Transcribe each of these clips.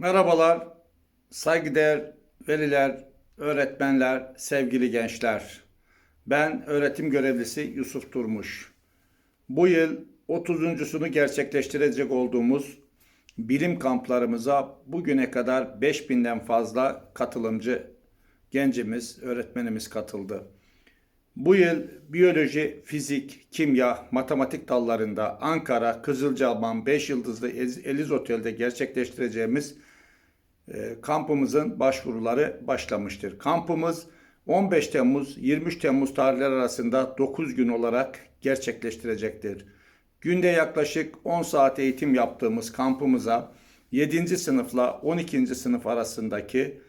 Merhabalar, saygıdeğer veliler, öğretmenler, sevgili gençler. Ben öğretim görevlisi Yusuf Durmuş. Bu yıl 30.sunu gerçekleştirecek olduğumuz bilim kamplarımıza bugüne kadar 5000'den fazla katılımcı gencimiz, öğretmenimiz katıldı. Bu yıl biyoloji, fizik, kimya, matematik dallarında Ankara, Kızılcahamam 5 yıldızlı Eliz Otel'de gerçekleştireceğimiz kampımızın başvuruları başlamıştır. Kampımız 15 Temmuz 23 Temmuz tarihleri arasında 9 gün olarak gerçekleştirecektir. Günde yaklaşık 10 saat eğitim yaptığımız kampımıza 7. sınıfla 12. sınıf arasındaki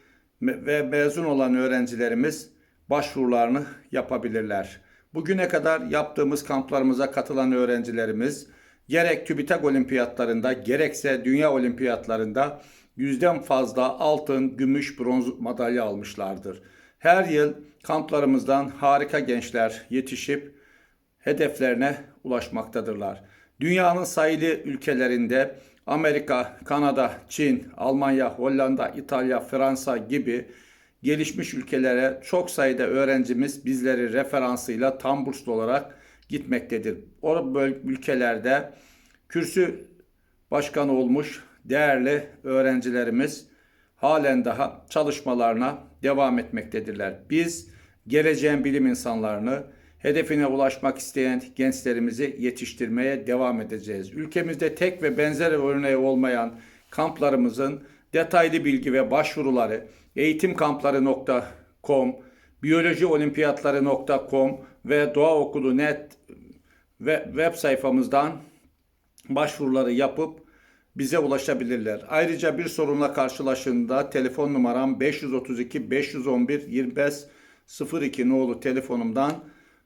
ve mezun olan öğrencilerimiz başvurularını yapabilirler. Bugüne kadar yaptığımız kamplarımıza katılan öğrencilerimiz gerek TÜBİTAK olimpiyatlarında gerekse dünya olimpiyatlarında yüzden fazla altın, gümüş, bronz madalya almışlardır. Her yıl kamplarımızdan harika gençler yetişip hedeflerine ulaşmaktadırlar. Dünyanın sayılı ülkelerinde Amerika, Kanada, Çin, Almanya, Hollanda, İtalya, Fransa gibi gelişmiş ülkelere çok sayıda öğrencimiz bizleri referansıyla tam burslu olarak gitmektedir. O ülkelerde kürsü başkanı olmuş değerli öğrencilerimiz halen daha çalışmalarına devam etmektedirler. Biz geleceğin bilim insanlarını hedefine ulaşmak isteyen gençlerimizi yetiştirmeye devam edeceğiz. Ülkemizde tek ve benzer örneği olmayan kamplarımızın detaylı bilgi ve başvuruları eğitimkampları.com, biyolojiolimpiyatları.com ve Doğa Okulu net ve web sayfamızdan başvuruları yapıp bize ulaşabilirler. Ayrıca bir sorunla karşılaştığında telefon numaram 532 511 25 02 nolu telefonumdan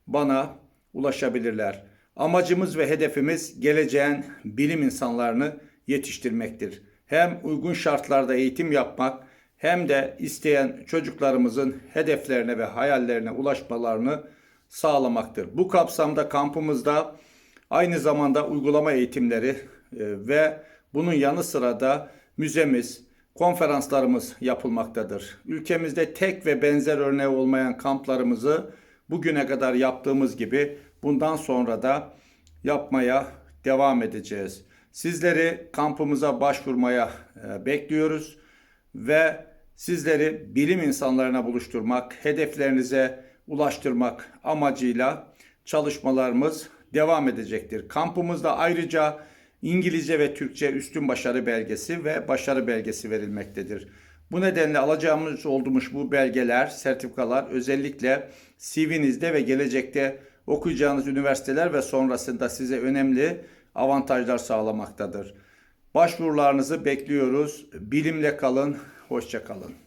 bana ulaşabilirler. Amacımız ve hedefimiz geleceğin bilim insanlarını yetiştirmektir. Hem uygun şartlarda eğitim yapmak hem de isteyen çocuklarımızın hedeflerine ve hayallerine ulaşmalarını sağlamaktır. Bu kapsamda kampımızda aynı zamanda uygulama eğitimleri e, ve bunun yanı sıra da müzemiz, konferanslarımız yapılmaktadır. Ülkemizde tek ve benzer örneği olmayan kamplarımızı bugüne kadar yaptığımız gibi bundan sonra da yapmaya devam edeceğiz. Sizleri kampımıza başvurmaya e, bekliyoruz ve sizleri bilim insanlarına buluşturmak, hedeflerinize ulaştırmak amacıyla çalışmalarımız devam edecektir. Kampımızda ayrıca İngilizce ve Türkçe üstün başarı belgesi ve başarı belgesi verilmektedir. Bu nedenle alacağımız olduğumuz bu belgeler, sertifikalar özellikle CV'nizde ve gelecekte okuyacağınız üniversiteler ve sonrasında size önemli avantajlar sağlamaktadır. Başvurularınızı bekliyoruz. Bilimle kalın, hoşça kalın.